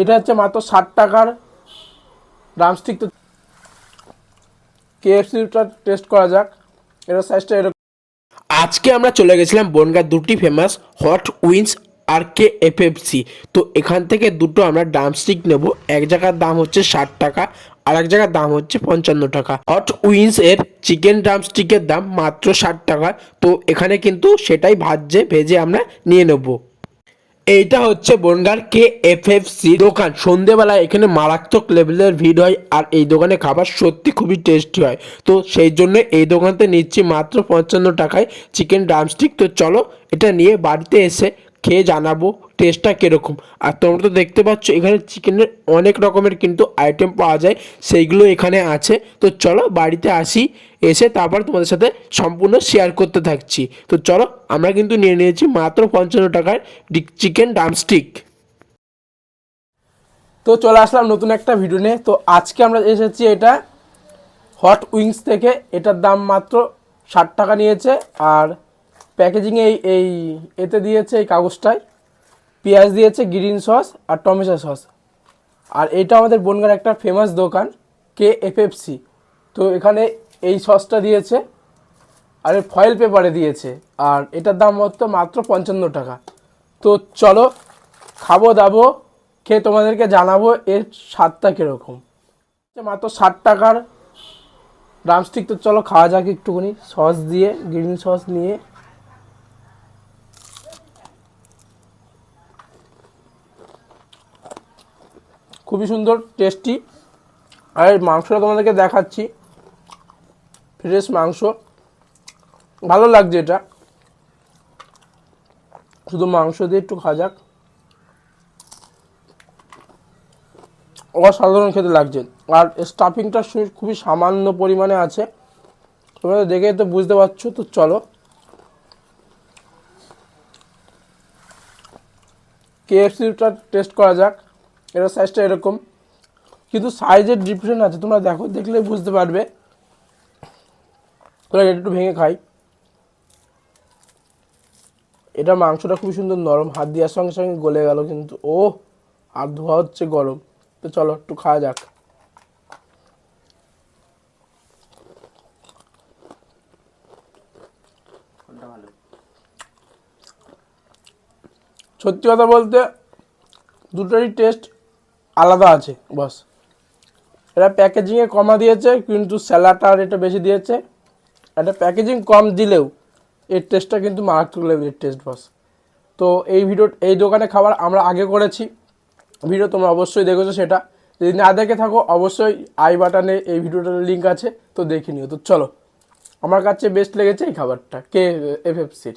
এটা হচ্ছে মাত্র ষাট টাকার ড্রামস্টিক তো কেএফসিটা টেস্ট করা যাক। এটার সাইজটা এরকম। আজকে আমরা চলে গেছিলাম বনগার দুটি ফেমাস হট উইন্স আর কে এফ এফ সি তো এখান থেকে দুটো আমরা ড্রামস্টিক নেব। এক জায়গার দাম হচ্ছে ষাট টাকা, আর এক জায়গার দাম হচ্ছে পঞ্চান্ন টাকা। হট উইন্স এর চিকেন ড্রামস্টিকের দাম মাত্র ষাট টাকা। তো এখানে কিন্তু সেটাই ভাজছে, ভেজে আমরা নিয়ে নেব। এইটা হচ্ছে বনগার কে এফ এফ সি দোকান। সন্ধেবেলায় এখানে মারাত্মক লেভেলের ভিড় হয় আর এই দোকানে খাবার সত্যি খুবই টেস্টি হয়। তো সেই জন্য এই দোকানতে নিচ্ছি মাত্র পঞ্চান্ন টাকায় চিকেন ড্রামস্টিক তো চলো এটা নিয়ে বাড়িতে এসে খেয়ে জানাব টেস্টটা কীরকম। আর তোমরা তো দেখতে পাচ্ছ, এখানে চিকেনের অনেক রকমের কিন্তু আইটেম পাওয়া যায়, সেইগুলো এখানে আছে। তো চলো বাড়িতে আসি, এসে তারপর তোমাদের সাথে সম্পূর্ণ শেয়ার করতে থাকছি। তো চলো, আমরা কিন্তু নিয়ে নিয়েছি মাত্র পঞ্চান্ন টাকার চিকেন ড্রামস্টিক তো চলে আসলাম নতুন একটা ভিডিও নিয়ে। তো আজকে আমরা এসেছি এটা হট উইংস থেকে, এটার দাম মাত্র ষাট টাকা নিয়েছে। আর প্যাকেজিংয়ে এই এই এতে দিয়েছে এই কাগজটায়। পেঁয়াজ দিয়েছে, গ্রিন সস আর টমেটো সস। আর এটা আমাদের বনগার একটা ফেমাস দোকান কে এফএফসি তো এখানে এই সসটা দিয়েছে আর ফয়েল পেপারে দিয়েছে। আর এটার দাম হতো মাত্র পঞ্চান্ন টাকা। তো চলো, খাব দাবো, খেয়ে তোমাদেরকে জানাব এর স্বাদটা কীরকম। মাত্র ষাট টাকার ড্রামস্টিক তো চলো, খাওয়া যাক একটুখানি। সস দিয়ে, গ্রিন সস নিয়ে খুবই সুন্দর টেস্টি আর মাংসটা তোমাদেরকে দেখাচ্ছি। ফ্রেশ মাংস। ভালো লাগছে এটা। শুধু মাংস দিয়ে একটু যাক। অসাধারণ খেতে লাগছে। আর স্টাফিংটা খুবই সামান্য পরিমাণে আছে। তোমরা দেখে তো বুঝতে পারছ, তো চলো। কেএফসিটা টেস্ট করা যাক। এটার সাইজটা এরকম। কিন্তু সাইজের ডিফারেন্ট আছে তোমরা দেখো দেখলে বুঝতে পারবে। তোরা এটা একটু ভেঙে খাই। এটা মাংসটা খুবই সুন্দর নরম হাত দেওয়ার সঙ্গে সঙ্গে গলে গেল কিন্তু ও হাত ধোয়া হচ্ছে গরম। তো চলো একটু খাওয়া যাক। সত্যি কথা বলতে দুটোরই টেস্ট আলাদা আছে, বস। এটা প্যাকেজিংয়ে কমা দিয়েছে, কিন্তু স্যালাডটা আর এটা বেশি দিয়েছে। এটা প্যাকেজিং কম দিলেও এর টেস্টটা কিন্তু মারাত্মক লেভেলের টেস্ট বস। তো এই ভিডিও এই দোকানে খাবার আমরা আগে করেছি। ভিডিও তোমরা অবশ্যই দেখেছ সেটা। যদি না দেখে থাকো, অবশ্যই আই বাটনে এই ভিডিওটার লিঙ্ক আছে, তো দেখে নিও। তো চলো, আমার কাছে বেস্ট লেগেছে এই খাবারটা, কে এফ এফ সির